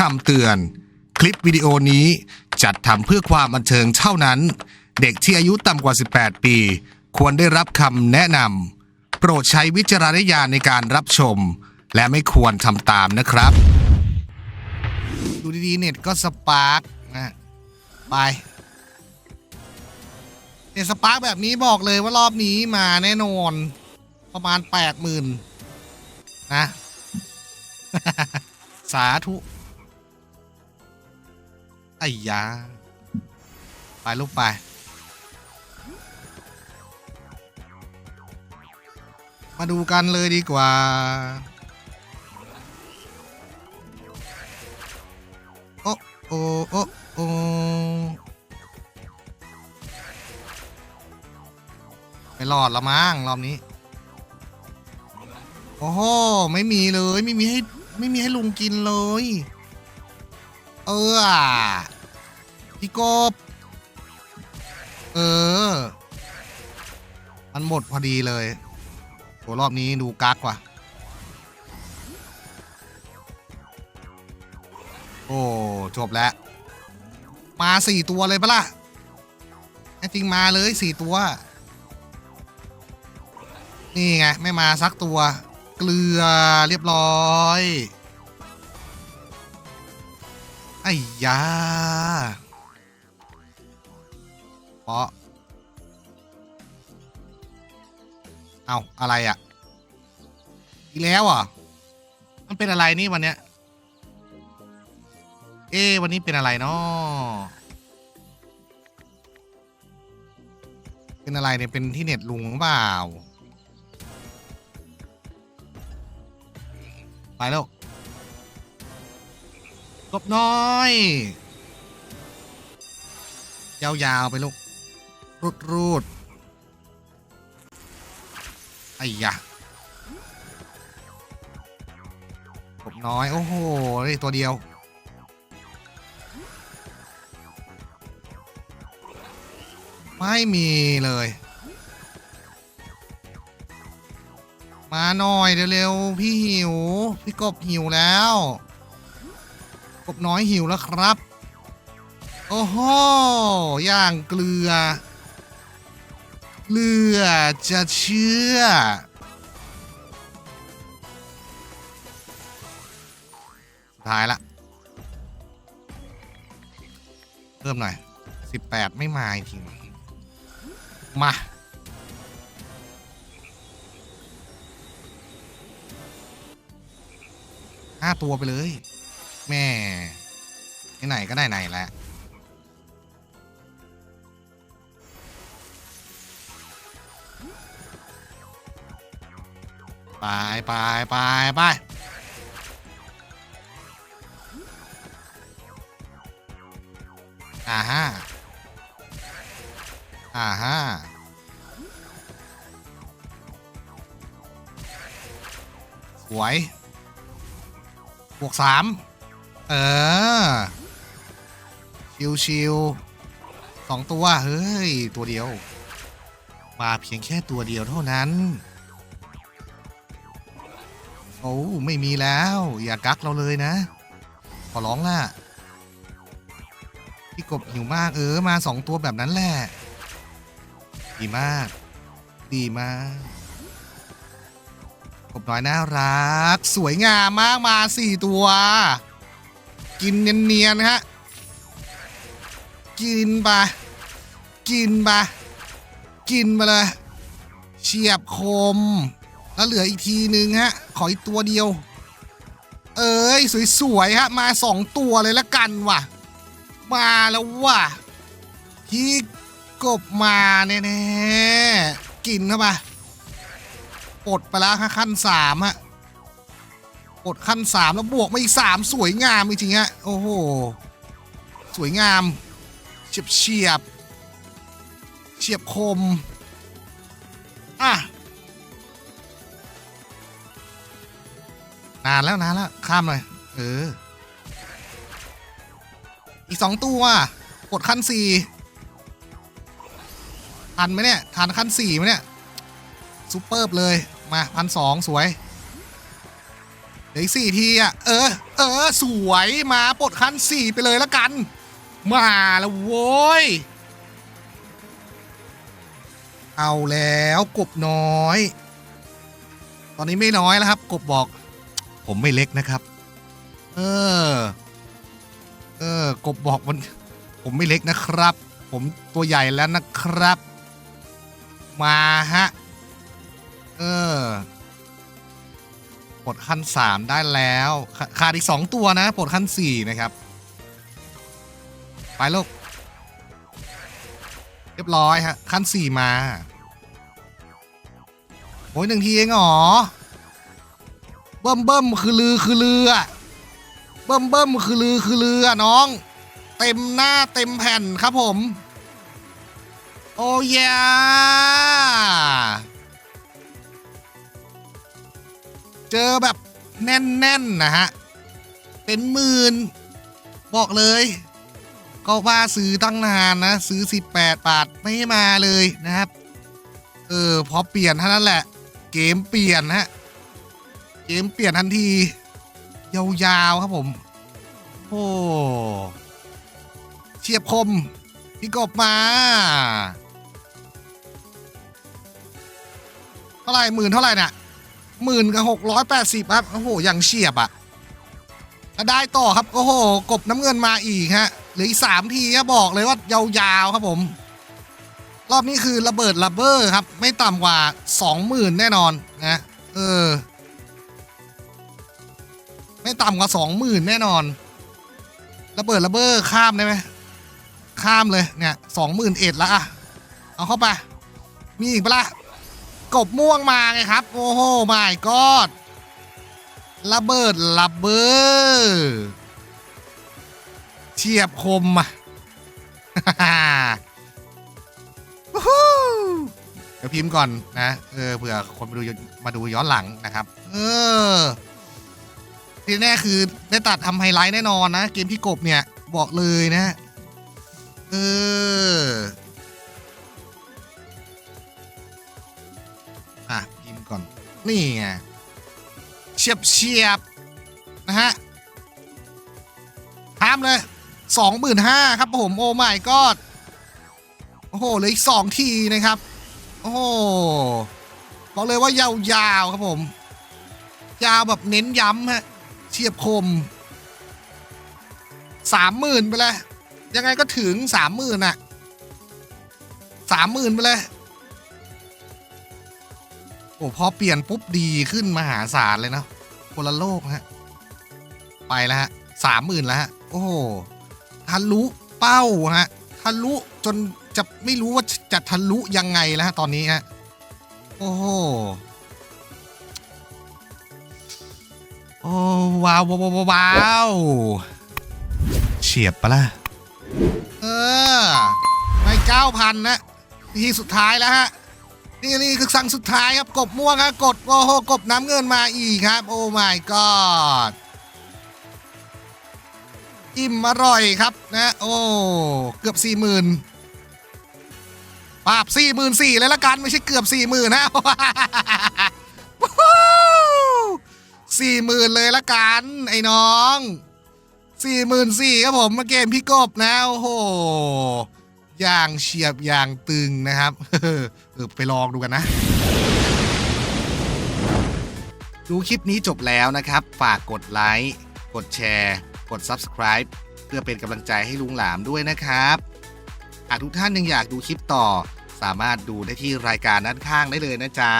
คำเตือน คลิปวิดีโอนี้จัดทำเพื่อความบันเทิงเท่านั้น เด็กที่อายุต่ำกว่า 18 ปี ควรได้รับคำแนะนำโปรดใช้วิจารณญาณในการรับชม และไม่ควรทำตามนะครับดูดีๆเน็ตก็สปาร์กนะไปเน็ตสปาร์กแบบนี้บอกเลยว่ารอบนี้มาแน่นอน ประมาณแปดหมื่นนะ สาธุ ไอ้ยาไปลูกไป มาดูกันเลยดีกว่า โอ้โอ้โอ้โอ้ไม่รอดละมั้งรอบนี้ โอ้โห ไม่มีเลย ไม่มีให้ ไม่มีให้ลุงกินเลย เอออะพี่กบ เออ มันหมดพอดีเลยโหรอบนี้ดูกักว่ะ โอ้ จบแล้ว มาสี่ตัวเลยปะล่ะแจริงมาเลยสี่ตัว นี่ไง ไม่มาสักตัว เกลือเรียบร้อย ไอ้ยาเพราะเอาอะไรอะ่ะ อีกแล้วอะ มันเป็นอะไรนี่วันเนี้ย เอ๊วันนี้เป็นอะไรเนาะเป็นอะไรเนี่ยเป็นที่เน็ตลุงหรือเปล่า ไปแล้ว กบน้อย ยาวๆไปลูก รูดรูดไอ้ยะกบน้อย โอ้โหนี่ตัวเดียว ไม่มีเลย มาหน่อยเร็วๆพี่หิว พี่กบหิวแล้ว บน้อยหิวแล้วครับ โอ้โหย่างเกลือเลือจะเชื่อสุดท้ายละเพิ่มหน่อย 18 ไม่มาจริง มา ห้าตัวไปเลย แม่ไหนก็ได้ไหนแหละไปไปไปไปอ่าฮะอ่าฮะสวยบวกสาม เออ ชิวชิวสองตัว เฮ้ย ตัวเดียว มาเพียงแค่ตัวเดียวเท่านั้น โอ้ไม่มีแล้ว อย่ากักเราเลยนะ ขอร้องล่ะ พี่กบหิวมากเออ มาสองตัวแบบนั้นแหละ ดีมาก ดีมาก กบน้อยน่ารัก สวยงามมากมาสี่ตัว กินเนียนๆฮะ กินไปกินไปกินมาเลย เฉียบคม แล้วเหลืออีกทีนึงฮะ ขออีกตัวเดียว เอ้ย สวยๆฮะ มาสองตัวเลยละกันว่ะ มาแล้วว่ะพี่กบมาแน่ๆกินเข้าไปปลดไปแล้วขั้นสามฮะ ปลดขั้นสามแล้วบวกมาอีกสามสวยงามจริงๆฮะโอ้โห สวยงามเฉียบเฉียบเฉียบคม อะ นานแล้วนานแล้ว ข้ามเลยเออ อีกสองตัว กดขั้นสี่ทันไหมเนี่ย ทันขั้นสี่ไหมเนี่ยซูเปอร์เลย มาพันสองสวย เหลืออีกสี่ทีอะ เออ เออ สวยมาปลดขั้นสี่ไปเลยละกัน มาแล้วโว้ย เอาแล้วกบน้อย ตอนนี้ไม่น้อยแล้วครับ กบบอก ผมไม่เล็กนะครับ เออ เออ กบบอกมัน ผมไม่เล็กนะครับ ผมตัวใหญ่แล้วนะครับ มาฮะ เออ ลดขั้นสามได้แล้วขาขาดอีกสองตัวนะปลดขั้นสี่นะครับ ไปลูกเรียบร้อยฮะขั้นสี่มาโอ้ยหนึ่งทีเองเหรอเบิ่มเบิ่มคือลือคือลือเบิ่มเบิ่มคือลือคือลือน้อง เต็มหน้าเต็มแผ่นครับผม โอ้ย เจอแบบแน่นๆนะฮะ เป็นหมื่น บอกเลย ก็ว่าซื้อตั้งนานนะ ซื้อ 18 บาท ไม่มาเลยนะครับ เออ พอเปลี่ยนเท่านั้นแหละ เกมเปลี่ยนฮะเกมเปลี่ยนทันที ยาวๆครับผม โอ้เฉียบคม พี่กบมาเท่าไหร่หมื่นเท่าไหร่น่ะ หมื่นกับหกร้อยแปดสิบครับโอ้โหอย่างเฉียบอะแล้วได้ต่อครับโอ้โหกบน้ำเงินมาอีกฮะเหลืออีกสามทีครับบอกเลยว่ายาวๆครับผม รอบนี้คือระเบิดระเบ้อครับ ไม่ต่ำกว่าสองหมื่นแน่นอนนะเออ ไม่ต่ำกว่าสองหมื่นแน่นอน ระเบิดระเบ้อข้ามได้ไหมข้ามเลยเนี่ยสองหมื่นเอ็ดละอะเอาเข้าไปมีอีกปะล่ะ กบม่วงมาไงครับ โอ้โหไม่กอดระเบิดระเบ้อเฉียบคมอะวู้ฮู้เดี๋ยวพิมพ์ก่อนนะเออเผื่อคนมาดูมาดูย้อนหลังนะครับ เออที่แน่คือได้ตัดทำไฮไลท์แน่นอนนะ เกมพี่กบเนี่ย บอกเลยนะ เออ นี่ไงเฉียบเฉียบนะฮะห้ามเลยสองหมื่นห้าครับผมโอ้ไม่กอดโอ้โหเหลืออีกสองทีนะครับ โอ้โหบอกเลยว่ายาวๆครับผม ยาวแบบเน้นย้ำฮะเฉียบคมสามหมื่นไปเลยยังไงก็ถึงสามหมื่นอะสามหมื่นไปเลย โอ้พอเปลี่ยนปุ๊บดีขึ้นมหาศาลเลยเนาะคนละโลกฮะ ไปแล้วฮะสามหมื่นแล้วฮะ โอ้โหทะลุเป้าฮะทะลุจนจะไม่รู้ว่าจะทะลุยังไงแล้วฮะตอนนี้ฮะ โอ้โหโอ้ว้าวว้าวว้าวาวเฉียบปะล่ะ เออไม่เก้าพันนะ ทีสุดท้ายแล้วฮะ นี่นี่คือสั่งสุดท้ายครับกบม่วงฮะกดโอ้โหกบน้ำเงินมาอีกครับ โอ้ my god อิ่มอร่อยครับนะโอ้เกือบสี่หมื่นปาบสี่หมื่นสี่เลยละกันไม่ใช่เกือบสี่หมื่นนะสี่หมื่นเลยละกันไอ้น้องสี่หมื่นสี่ครับผมมาเกมพี่กบนะโอ้โหอย่างเฉียบอย่างตึงนะครับ เออไปลองดูกันนะ ดูคลิปนี้จบแล้วนะครับ ฝากกดไลค์ กดแชร์ กด Subscribe เพื่อเป็นกำลังใจให้ลุงหลามด้วยนะครับหากทุกท่านยังอยากดูคลิปต่อ สามารถดูได้ที่รายการด้านข้างได้เลยนะจ๊ะ